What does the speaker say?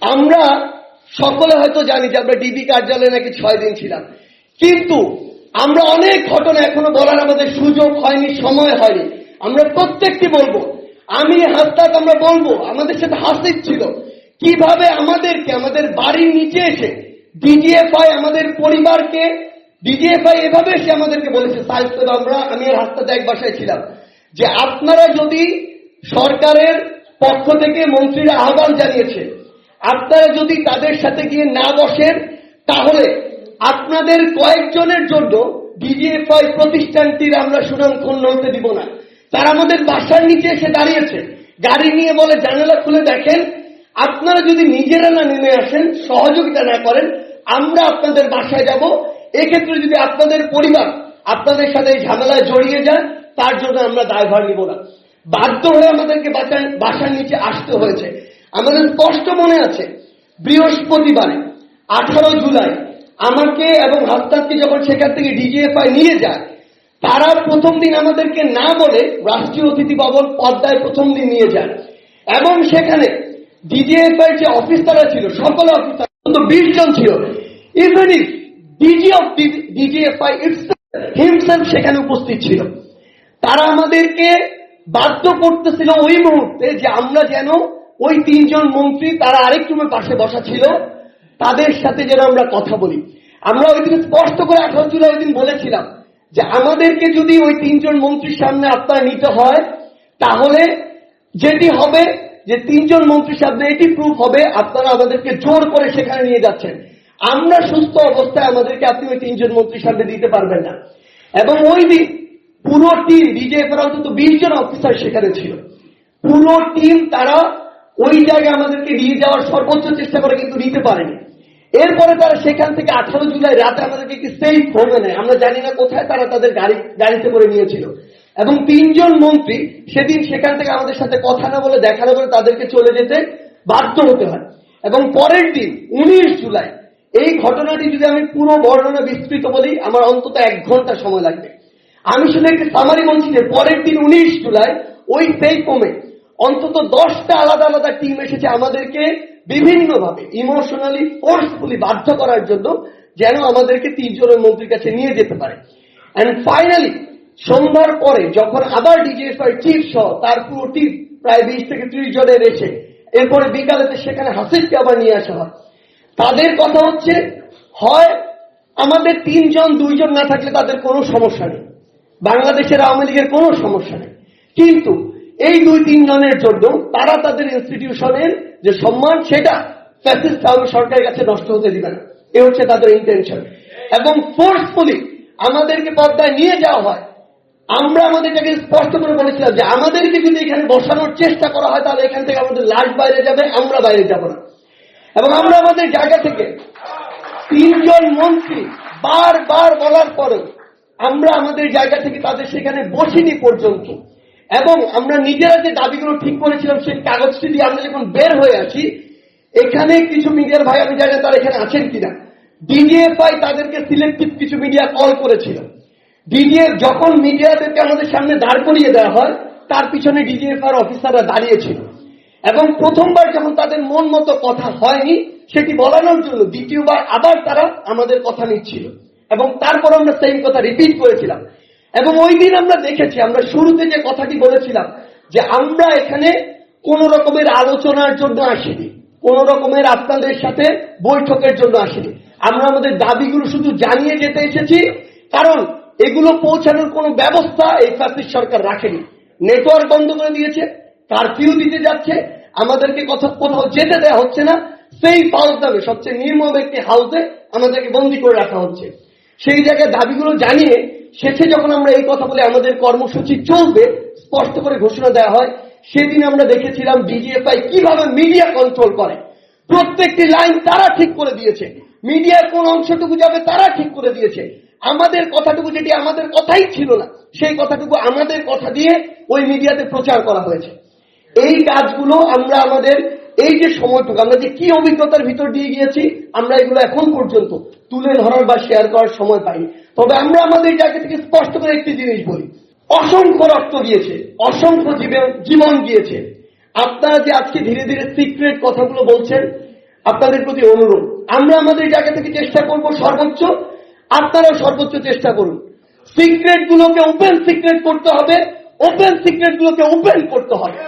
আমরা সকলে হয়তো জানি যে আমরা ডিবি কার্যালয়ে নাকি ছয় দিন ছিলাম। কিন্তু আমরা অনেক ঘটনা এখনও বলার আমাদের সুযোগ হয়নি, সময় হয়নি। আমরা প্রত্যেকটি বলব। আমি হাসতাক আমরা বলব, আমাদের সাথে হাসিক ছিল। কীভাবে আমাদেরকে, আমাদের বাড়ির নিচে এসে ডিজিএফআই, আমাদের পরিবারকে ডিজিএফআই এভাবে এসে আমাদেরকে বলেছে, সাহেব আমরা, আমি আর হাসতাতে এক বাসায় ছিলাম। যে আপনারা যদি সরকারের পক্ষ থেকে মন্ত্রীরা আহ্বান জানিয়েছে আপনারা যদি তাদের সাথে গিয়ে না বসেন, তাহলে আপনাদের কয়েকজনের জন্য ডিজিএফআই প্রতিষ্ঠানটির আমরা সুনাম ক্ষুণ্ণ হতে দিব না। তারা আমাদের বাসার নিচে এসে দাঁড়িয়েছে। গাড়ি নিয়ে বলে জানালা খুলে দেখেন। আপনারা যদি নিজেরা না নেমে আসেন, সহযোগিতা না করেন, আমরা আপনাদের বাসায় যাব। এক্ষেত্রে যদি আপনাদের পরিবার আপনাদের সাথে এই ঝামেলায় জড়িয়ে যায়, তার জন্য আমরা দায়ভার নিব না। বাধ্য হয়ে আমাদেরকে বাসা- বাসার নিচে আসতে হয়েছে। আমাদের স্পষ্ট মনে আছে। বৃহস্পতিবারে, আঠারো জুলাই, আমাকে এবং হাস্তাদকে যখন সেখান থেকে ডিজিএফআই নিয়ে যায়, তারা প্রথম দিন আমাদেরকে না বলে রাষ্ট্রীয় অতিথি ভবন পদ্মায় প্রথম দিন নিয়ে যান এবং সেখানে ডিজিএফআই যে অফিসাররা ছিল, সকল অফিসার বিশ জন ছিল। Even if DG of DGFI himself সেখানে উপস্থিত ছিল। তারা আমাদেরকে বাধ্য করতেছিল ওই মুহূর্তে যে আমরা যেন ওই তিনজন মন্ত্রী তারা আরেক রুমের পাশে বসা ছিল। তাদের সাথে যেন আমরা কথা বলি। আমরা ওই দিন স্পষ্ট করে আঠারো জুলাই ওই দিন বলেছিলাম যে আমাদেরকে যদি ওই তিনজন মন্ত্রীর সামনে আপনারা নিতে হয়, তাহলে যেটি হবে যে তিনজন মন্ত্রীর সামনে এটি প্রুফ হবে, আপনারা আমাদেরকে জোর করে সেখানে নিয়ে যাচ্ছেন। আমরা সুস্থ অবস্থায় আমাদেরকে আপনি ওই তিনজন মন্ত্রীর সামনে দিতে পারবেন না। এবং ওই দিন পুরো টিম বিজেপি অন্তত বিশ জন অফিসার সেখানে ছিল। পুরো টিম তারা ওই জায়গায় আমাদেরকে নিয়ে যাওয়ার সর্বোচ্চ চেষ্টা করে কিন্তু নিতে পারেনি। এরপরে তারা সেখান থেকে আঠারো জুলাই রাতে আমাদেরকে একটি সেফ হোমে নেয়। আমরা জানি না কোথায় তারা তাদের গাড়ি, গাড়িতে করে নিয়েছিল। এবং তিনজন মন্ত্রী সেদিন সেখান থেকে আমাদের সাথে কথা না বলে দেখা না বলে তাদেরকে চলে যেতে বাধ্য হতে হয়। এবং পরের দিন উনিশ জুলাই এই ঘটনাটি যদি আমি পুরো বর্ণনা বিস্তৃত বলি, আমার অন্তত এক ঘণ্টা সময় লাগবে। আমি শুধু একটি সামারি বলছি যে পরের দিন উনিশ জুলাই ওই সেই কমে অন্তত দশটা আলাদা আলাদা টিম এসেছে আমাদেরকে বিভিন্নভাবে ইমোশনালি ফোর্সফুলি বাধ্য করার জন্য যেন আমাদেরকে তিনজনের মন্ত্রীর কাছে নিয়ে যেতে পারে। অ্যান্ড ফাইনালি সন্ধ্যার পরে যখন আবার ডিজিএফআই চিফ সহ তার পুরো টিম প্রায় বিশ থেকে ত্রিশ জনের এসে, এরপরে বিকালেতে সেখানে হাসিবকে আবার নিয়ে আসা হয়। তাদের কথা হচ্ছে, হয় আমাদের তিনজন, দুইজন না থাকলে তাদের কোনো সমস্যা নেই। বাংলাদেশের আওয়ামী লীগের কোনো সমস্যা নেই। কিন্তু এই দুই তিনজনের জন্য তারা তাদের ইনস্টিটিউশনের যে সম্মান, সেটা ফ্যাসিস্ট আওয়ামী সরকারের কাছে নষ্ট হতে দিবে না। এ হচ্ছে তাদের ইন্টেনশন এবং ফোর্সফুলি আমাদেরকে পর্দায় নিয়ে যাওয়া হয়। আমরা আমাদেরটাকে স্পষ্ট করে বলেছিলাম যে আমাদেরকে যদি এখানে বসানোর চেষ্টা করা হয়, তাহলে এখান থেকে আমাদের লাশ বাইরে যাবে, আমরা বাইরে যাব না। এবং আমরা আমাদের জায়গা থেকে তিনজন মন্ত্রী বারবার বলার পরেও আমরা আমাদের জায়গা থেকে তাদের সেখানে বসিনি পর্যন্ত। এবং আমরা নিজেরা যে দাবিগুলো ঠিক করেছিলাম, সেই কাগজটি দিয়ে আমরা যখন বের হয়ে আসি, এখানে কিছু মিডিয়ার ভাই, আমি জানি তারা এখানে আছেন কিনা ডিজিএফআই তাদেরকে সিলেক্টিভ কিছু মিডিয়া কল করেছিল। ডিজিএফ যখন মিডিয়াদেরকে আমাদের সামনে দাঁড় করিয়ে দেওয়া হয়, তার পিছনে ডিজিএফআর অফিসাররা দাঁড়িয়েছিল। এবং প্রথমবার যখন তাদের মন মতো কথা হয়নি, সেটি বলানোর জন্য দ্বিতীয়বার আবার তারা আমাদের কথা নিচ্ছিল। এবং তারপর আমরা সেই কথা রিপিট করেছিলাম। এবং ওই দিন আমরা দেখেছি, আমরা শুরুতে যে কথাটি বলেছিলাম, যে আমরা এখানে কোন রকমের আলোচনার জন্য আসিনি, কোন রকমের আপনাদের সাথে বৈঠকের জন্য আসিনি। আমরা আমাদের দাবিগুলো শুধু জানিয়ে যেতে এসেছি, কারণ এগুলো পৌঁছানোর কোনো ব্যবস্থা এই ফ্যাসিস্ট সরকার রাখেনি। নেটওয়ার্ক বন্ধ করে দিয়েছে, কারফিউ দিতে যাচ্ছে, আমাদেরকে কোথাও যেতে দেওয়া হচ্ছে না, সেই হাউস নামে সবচেয়ে নির্মম একটি হাউসে আমাদেরকে বন্দি করে রাখা হচ্ছে। সেই জায়গায় দাবিগুলো জানিয়ে শেষে যখন আমরা এই কথা বলে, আমাদের কর্মসূচি চলবে, স্পষ্ট করে ঘোষণা দেওয়া হয়, সেদিন আমরা দেখেছিলাম ডিজিএফআই কীভাবে মিডিয়া কন্ট্রোল করে। প্রত্যেকটি লাইন তারা ঠিক করে দিয়েছে। মিডিয়ার কোন অংশটুকু যাবে তারা ঠিক করে দিয়েছে। আমাদের কথাটুকু যেটি আমাদের কথাই ছিল না, সেই কথাটুকু আমাদের কথা দিয়ে ওই মিডিয়াতে প্রচার করা হয়েছে। এই কাজগুলো আমরা আমাদের এই যে সময়টুকু, আমরা যে কি অভিজ্ঞতার ভিতর দিয়ে গিয়েছি, আমরা এগুলো এখন পর্যন্ত তুলে ধরার বা শেয়ার করার সময় পাইনি। তবে আমরা আমাদের জায়গা থেকে স্পষ্ট করে একটি জিনিস বলি। অসংখ্য রক্ত গিয়েছে, অসংখ্য জীবন গিয়েছে। আপনারা যে আজকে ধীরে ধীরে সিক্রেট কথাগুলো বলছেন, আপনাদের প্রতি অনুরোধ, আমরা আমাদের জায়গা থেকে চেষ্টা করব সর্বোচ্চ, আপনারাও সর্বোচ্চ চেষ্টা করুন। সিক্রেট গুলোকে ওপেন সিক্রেট করতে হবে ওপেন সিক্রেট গুলোকে ওপেন করতে হবে।